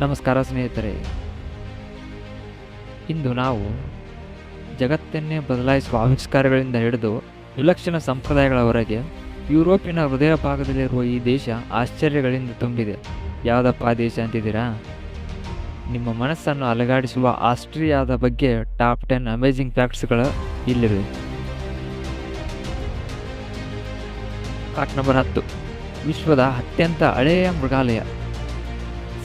ನಮಸ್ಕಾರ ಸ್ನೇಹಿತರೆ. ಇಂದು ನಾವು ಜಗತ್ತನ್ನೇ ಬದಲಾಯಿಸುವ ಆವಿಷ್ಕಾರಗಳಿಂದ ಹಿಡಿದು ವಿಲಕ್ಷಣ ಸಂಪ್ರದಾಯಗಳವರೆಗೆ ಯುರೋಪಿನ ಹೃದಯ ಭಾಗದಲ್ಲಿರುವ ಈ ದೇಶ ಆಶ್ಚರ್ಯಗಳಿಂದ ತುಂಬಿದೆ. ಯಾವುದಪ್ಪ ದೇಶ ಅಂತಿದ್ದೀರಾ? ನಿಮ್ಮ ಮನಸ್ಸನ್ನು ಅಲಗಾಡಿಸುವ ಆಸ್ಟ್ರಿಯಾದ ಬಗ್ಗೆ ಟಾಪ್ ಟೆನ್ ಅಮೇಜಿಂಗ್ ಫ್ಯಾಕ್ಟ್ಸ್ಗಳು ಇಲ್ಲಿವೆ. ಫ್ಯಾಕ್ಟ್ ನಂಬರ್ ಹತ್ತು. ವಿಶ್ವದ ಅತ್ಯಂತ ಹಳೆಯ ಮೃಗಾಲಯ.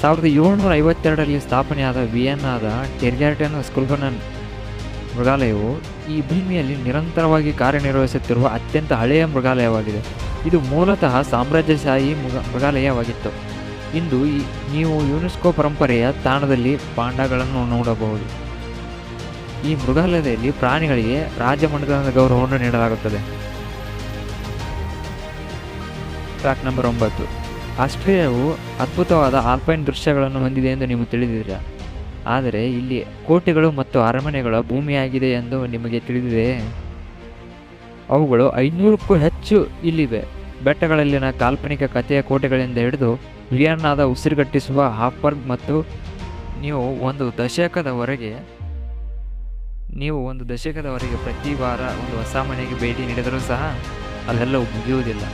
ಸಾವಿರದ ಏಳ್ನೂರ ಐವತ್ತೆರಡರಲ್ಲಿ ಸ್ಥಾಪನೆಯಾದ ವಿಯೆನ್ನಾದ ಟೆರ್ಗ್ಯಾರ್ಟನ್ ಸ್ಕುಲ್ಬನನ್ ಮೃಗಾಲಯವು ಈ ಭೂಮಿಯಲ್ಲಿ ನಿರಂತರವಾಗಿ ಕಾರ್ಯನಿರ್ವಹಿಸುತ್ತಿರುವ ಅತ್ಯಂತ ಹಳೆಯ ಮೃಗಾಲಯವಾಗಿದೆ. ಇದು ಮೂಲತಃ ಸಾಮ್ರಾಜ್ಯಶಾಹಿ ಮೃಗ, ಮೃಗಾಲಯವಾಗಿತ್ತು. ಇಂದು ಈ, ನೀವು ಯುನೆಸ್ಕೋ ಪರಂಪರೆಯ ತಾಣದಲ್ಲಿ ಪಾಂಡಗಳನ್ನು ನೋಡಬಹುದು. ಈ ಮೃಗಾಲಯದಲ್ಲಿ ಪ್ರಾಣಿಗಳಿಗೆ ರಾಜಮಂಡಲದ ಗೌರವವನ್ನು ನೀಡಲಾಗುತ್ತದೆ. ಟ್ರ್ಯಾಕ್ ನಂಬರ್ ಒಂಬತ್ತು. ಆಸ್ಟ್ರೇಲಿಯಾವು ಅದ್ಭುತವಾದ ಆಲ್ಪೈನ್ ದೃಶ್ಯಗಳನ್ನು ಹೊಂದಿದೆ ಎಂದು ನೀವು ತಿಳಿದಿದ್ದೀರಾ? ಆದರೆ ಇಲ್ಲಿ ಕೋಟೆಗಳು ಮತ್ತು ಅರಮನೆಗಳ ಭೂಮಿಯಾಗಿದೆ ಎಂದು ನಿಮಗೆ ತಿಳಿದಿದೆ. ಅವುಗಳು ಐನೂರಕ್ಕೂ ಹೆಚ್ಚು ಇಲ್ಲಿವೆ. ಬೆಟ್ಟಗಳಲ್ಲಿನ ಕಾಲ್ಪನಿಕ ಕಥೆಯ ಕೋಟೆಗಳಿಂದ ಹಿಡಿದು ವಿಯನ್ನಾದ ಉಸಿರುಗಟ್ಟಿಸುವ ಹಾಫ್ಬರ್ಗ್ ಮತ್ತು ನೀವು ಒಂದು ದಶಕದವರೆಗೆ ನೀವು ಒಂದು ದಶಕದವರೆಗೆ ಪ್ರತಿ ವಾರ ಒಂದು ಹೊಸ ಮನೆಗೆ ಭೇಟಿ ನೀಡಿದರೂ ಸಹ ಅದೆಲ್ಲವೂ ಮುಗಿಯುವುದಿಲ್ಲ.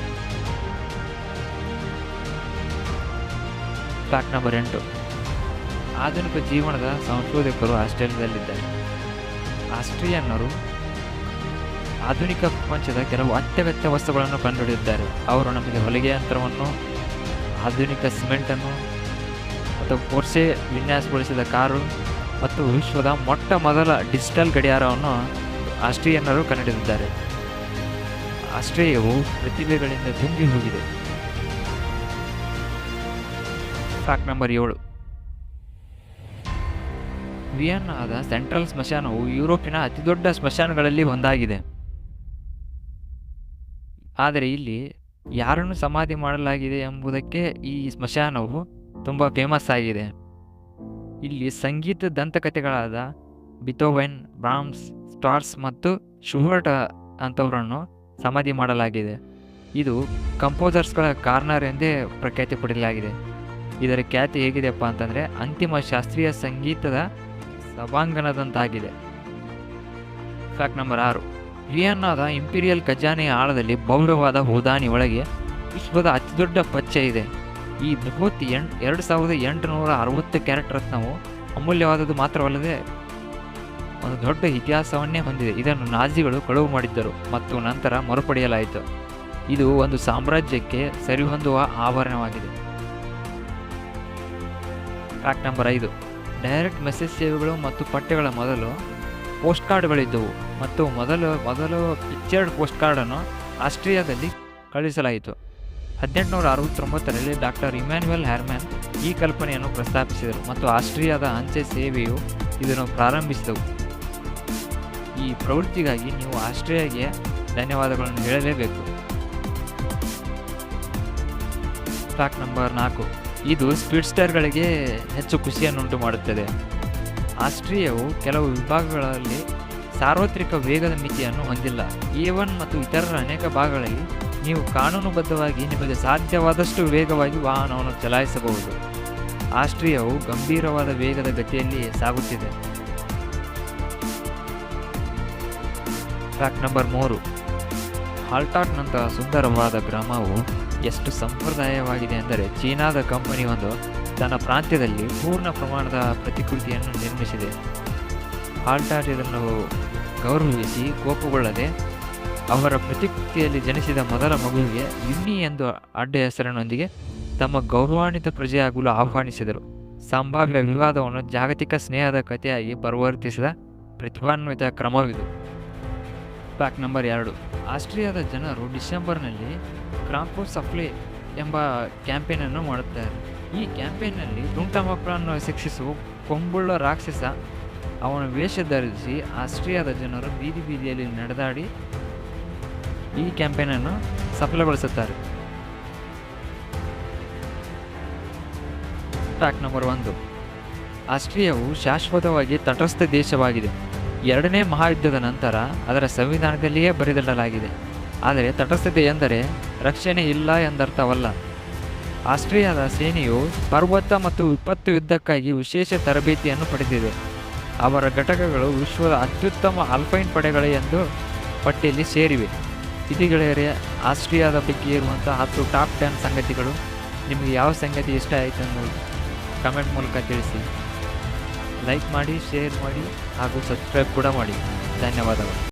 ಫ್ಯಾಕ್ಟ್ ನಂಬರ್ ಎಂಟು. ಆಧುನಿಕ ಜೀವನದ ಸಂಶೋಧಕರು ಆಸ್ಟ್ರೇಲಿಯಾದಲ್ಲಿದ್ದಾರೆ. ಆಸ್ಟ್ರಿಯನ್ನರು ಆಧುನಿಕ ಪ್ರಪಂಚದ ಕೆಲವು ಅತ್ಯಗತ್ಯ ವಸ್ತುಗಳನ್ನು ಕಂಡುಹಿಡಿದಿದ್ದಾರೆ. ಅವರು ನಮಗೆ ಹೊಲಿಗೆ ಯಂತ್ರವನ್ನು, ಆಧುನಿಕ ಸಿಮೆಂಟನ್ನು ಮತ್ತು ಪೋರ್ಸೆ ವಿನ್ಯಾಸಗೊಳಿಸಿದ ಕಾರು ಮತ್ತು ವಿಶ್ವದ ಮೊಟ್ಟ ಮೊದಲ ಡಿಜಿಟಲ್ ಗಡಿಯಾರವನ್ನು ಆಸ್ಟ್ರಿಯನ್ನರು ಕಂಡುಹಿಡಿದಿದ್ದಾರೆ. ಆಸ್ಟ್ರೇಲಿಯಾವು ಪ್ರತಿಭೆಗಳಿಂದ ತುಂಬಿ ಹೋಗಿದೆ. ಫ್ಯಾಕ್ಟ್ ನಂಬರ್ ಏಳು. ವಿಯನ್ನಾದ ಸೆಂಟ್ರಲ್ ಸ್ಮಶಾನವು ಯುರೋಪಿನ ಅತಿದೊಡ್ಡ ಸ್ಮಶಾನಗಳಲ್ಲಿ ಒಂದಾಗಿದೆ. ಆದರೆ ಇಲ್ಲಿ ಯಾರನ್ನು ಸಮಾಧಿ ಮಾಡಲಾಗಿದೆ ಎಂಬುದಕ್ಕೆ ಈ ಸ್ಮಶಾನವು ತುಂಬ ಫೇಮಸ್ ಆಗಿದೆ. ಇಲ್ಲಿ ಸಂಗೀತ ದಂತಕಥೆಗಳಾದ ಬಿಥೋವೆನ್ ಬ್ರಾಮ್ಸ್ ಸ್ಟಾರ್ಸ್ ಮತ್ತು ಶುಹರ್ಟ್ ಅಂಥವರನ್ನು ಸಮಾಧಿ ಮಾಡಲಾಗಿದೆ. ಇದು ಕಂಪೋಸರ್ಸ್ಗಳ ಕಾರ್ನರ್ ಎಂದೇ ಪ್ರಖ್ಯಾತಿ ಪಡೆಯಲಾಗಿದೆ. ಇದರ ಖ್ಯಾತಿ ಹೇಗಿದೆಯಪ್ಪ ಅಂತಂದರೆ ಅಂತಿಮ ಶಾಸ್ತ್ರೀಯ ಸಂಗೀತದ ಸಭಾಂಗಣದಂತಾಗಿದೆ. ಫ್ಯಾಕ್ಟ್ ನಂಬರ್ ಆರು. ವಿಯನ್ನಾದ ಇಂಪೀರಿಯಲ್ ಖಜಾನೆಯ ಆಳದಲ್ಲಿ ಭವ್ಯವಾದ ಹೂದಾನಿ ಒಳಗೆ ವಿಶ್ವದ ಅತಿದೊಡ್ಡ ಪಚ್ಚೆ ಇದೆ. ಈ ಬೃಹತ್ ಎಂಟ್, ಎರಡು ಸಾವಿರದ ಎಂಟುನೂರ ಅರವತ್ತು ಕ್ಯಾರೆಟ್ ರತ್ನವು ಅಮೂಲ್ಯವಾದದ್ದು ಮಾತ್ರವಲ್ಲದೆ ಒಂದು ದೊಡ್ಡ ಇತಿಹಾಸವನ್ನೇ ಹೊಂದಿದೆ. ಇದನ್ನು ನಾಜಿಗಳು ಕಳುವು ಮಾಡಿದ್ದರು ಮತ್ತು ನಂತರ ಮರುಪಡೆಯಲಾಯಿತು. ಇದು ಒಂದು ಸಾಮ್ರಾಜ್ಯಕ್ಕೆ ಸರಿಹೊಂದುವ ಆಭರಣವಾಗಿದೆ. ಫ್ಯಾಕ್ಟ್ ನಂಬರ್ ಐದು. ಡೈರೆಕ್ಟ್ ಮೆಸೇಜ್ ಸೇವೆಗಳು ಮತ್ತು ಪಠ್ಯಗಳ ಮೊದಲು ಪೋಸ್ಟ್ ಕಾರ್ಡ್ಗಳಿದ್ದವು ಮತ್ತು ಮೊದಲು ಮೊದಲು ಪಿಕ್ಚರ್ಡ್ ಪೋಸ್ಟ್ ಕಾರ್ಡನ್ನು ಆಸ್ಟ್ರಿಯಾದಲ್ಲಿ ಕಳುಹಿಸಲಾಯಿತು. ಹದಿನೆಂಟುನೂರ ಅರವತ್ತೊಂಬತ್ತರಲ್ಲಿ ಡಾಕ್ಟರ್ ಇಮ್ಯಾನ್ಯುಯಲ್ ಹ್ಯಾರ್ಮ್ಯಾನ್ ಈ ಕಲ್ಪನೆಯನ್ನು ಪ್ರಸ್ತಾಪಿಸಿದರು ಮತ್ತು ಆಸ್ಟ್ರಿಯಾದ ಅಂಚೆ ಸೇವೆಯು ಇದನ್ನು ಪ್ರಾರಂಭಿಸಿದವು. ಈ ಪ್ರವೃತ್ತಿಗಾಗಿ ನೀವು ಆಸ್ಟ್ರಿಯಾಗೆ ಧನ್ಯವಾದಗಳನ್ನು ಹೇಳಲೇಬೇಕು. ಫ್ಯಾಕ್ಟ್ ನಂಬರ್ ನಾಲ್ಕು. ಇದು ಸ್ಪೀಡ್ಸ್ಟರ್ಗಳಿಗೆ ಹೆಚ್ಚು ಖುಷಿಯನ್ನುಂಟು ಮಾಡುತ್ತದೆ ಆಸ್ಟ್ರಿಯಾವು ಕೆಲವು ವಿಭಾಗಗಳಲ್ಲಿ ಸಾರ್ವತ್ರಿಕ ವೇಗದ ಮಿತಿಯನ್ನು ಹೊಂದಿಲ್ಲ. ಎ ಒನ್ ಮತ್ತು ಇತರ ಅನೇಕ ಭಾಗಗಳಲ್ಲಿ ನೀವು ಕಾನೂನುಬದ್ಧವಾಗಿ ನಿಮಗೆ ಸಾಧ್ಯವಾದಷ್ಟು ವೇಗವಾಗಿ ವಾಹನವನ್ನು ಚಲಾಯಿಸಬಹುದು. ಆಸ್ಟ್ರಿಯಾವು ಗಂಭೀರವಾದ ವೇಗದ ಗತಿಯಲ್ಲಿ ಸಾಗುತ್ತಿದೆ. ಟ್ರ್ಯಾಕ್ ನಂಬರ್ ಮೂರು. ಹಾಲ್ಟಾಟ್ನಂತಹ ಸುಂದರವಾದ ಗ್ರಾಮವು ಎಷ್ಟು ಸಂಪ್ರದಾಯವಾಗಿದೆ ಅಂದರೆ ಚೀನಾದ ಕಂಪನಿ ಒಂದು ತನ್ನ ಪ್ರಾಂತ್ಯದಲ್ಲಿ ಪೂರ್ಣ ಪ್ರಮಾಣದ ಪ್ರತಿಕೃತಿಯನ್ನು ನಿರ್ಮಿಸಿದೆ. ಹಾಲ್ಟಾಟ್ ಇದನ್ನು ಗೌರವಿಸಿ ಕೋಪಗೊಳ್ಳದೆ ಅವರ ಪ್ರತಿಕೃತಿಯಲ್ಲಿ ಜನಿಸಿದ ಮೊದಲ ಮಗುವಿಗೆ ಯುನ್ನಿ ಎಂದು ಅಡ್ಡ ಹೆಸರಿನೊಂದಿಗೆ ತಮ್ಮ ಗೌರವಾನ್ವಿತ ಪ್ರಜೆಯಾಗಲು ಆಹ್ವಾನಿಸಿದರು. ಸಂಭಾವ್ಯ ವಿವಾದವನ್ನು ಜಾಗತಿಕ ಸ್ನೇಹದ ಕಥೆಯಾಗಿ ಪರಿವರ್ತಿಸಿದ ಪ್ರತಿಭಾನ್ವಿತ ಕ್ರಮವಿದು. ಪ್ಯಾಕ್ ನಂಬರ್ ಎರಡು. ಆಸ್ಟ್ರಿಯಾದ ಜನರು ಡಿಸೆಂಬರ್ನಲ್ಲಿ ಕ್ರಾಂಪೋ ಸಫ್ಲಿ ಎಂಬ ಕ್ಯಾಂಪೇನನ್ನು ಮಾಡುತ್ತಾರೆ ಈ ಕ್ಯಾಂಪೇನಲ್ಲಿ ತುಂಟಮಕ್ಕಳನ್ನು ಶಿಕ್ಷಿಸುವ ಕೊಂಬುಳ್ಳ ರಾಕ್ಷಸ ಅವನ ವೇಷ ಧರಿಸಿ ಆಸ್ಟ್ರಿಯಾದ ಜನರು ಬೀದಿ ಬೀದಿಯಲ್ಲಿ ನಡೆದಾಡಿ ಈ ಕ್ಯಾಂಪೇನನ್ನು ಸಫಲಗೊಳಿಸುತ್ತಾರೆ. ಫ್ಯಾಕ್ಟ್ ನಂಬರ್ ಒಂದು. ಆಸ್ಟ್ರಿಯಾವು ಶಾಶ್ವತವಾಗಿ ತಟಸ್ಥ ದೇಶವಾಗಿದೆ. ಎರಡನೇ ಮಹಾಯುದ್ಧದ ನಂತರ ಅದರ ಸಂವಿಧಾನದಲ್ಲಿಯೇ ಬರೆದಿಡಲಾಗಿದೆ. ಆದರೆ ತಟಸ್ಥತೆ ಎಂದರೆ ರಕ್ಷಣೆ ಇಲ್ಲ ಎಂದರ್ಥವಲ್ಲ. ಆಸ್ಟ್ರಿಯಾದ ಸೇನೆಯು ಪರ್ವತ ಮತ್ತು ವಿಪತ್ತು ಯುದ್ಧಕ್ಕಾಗಿ ವಿಶೇಷ ತರಬೇತಿಯನ್ನು ಪಡೆದಿದೆ. ಅವರ ಘಟಕಗಳು ವಿಶ್ವದ ಅತ್ಯುತ್ತಮ ಆಲ್ಪೈನ್ ಪಡೆಗಳು ಎಂದು ಪಟ್ಟಿಯಲ್ಲಿ ಸೇರಿವೆ. ಇದು ಆಸ್ಟ್ರಿಯಾದ ಬಗ್ಗೆ ಇರುವಂಥ ಹತ್ತು ಟಾಪ್ ಟೆನ್ ಸಂಗತಿಗಳು ನಿಮಗೆ ಯಾವ ಸಂಗತಿ ಇಷ್ಟ ಆಯಿತು ಅನ್ನೋದು ಕಮೆಂಟ್ ಮೂಲಕ ತಿಳಿಸಿ. ಲೈಕ್ ಮಾಡಿ, ಶೇರ್ ಮಾಡಿ ಹಾಗೂ ಸಬ್ಸ್ಕ್ರೈಬ್ ಕೂಡ ಮಾಡಿ. ಧನ್ಯವಾದಗಳು.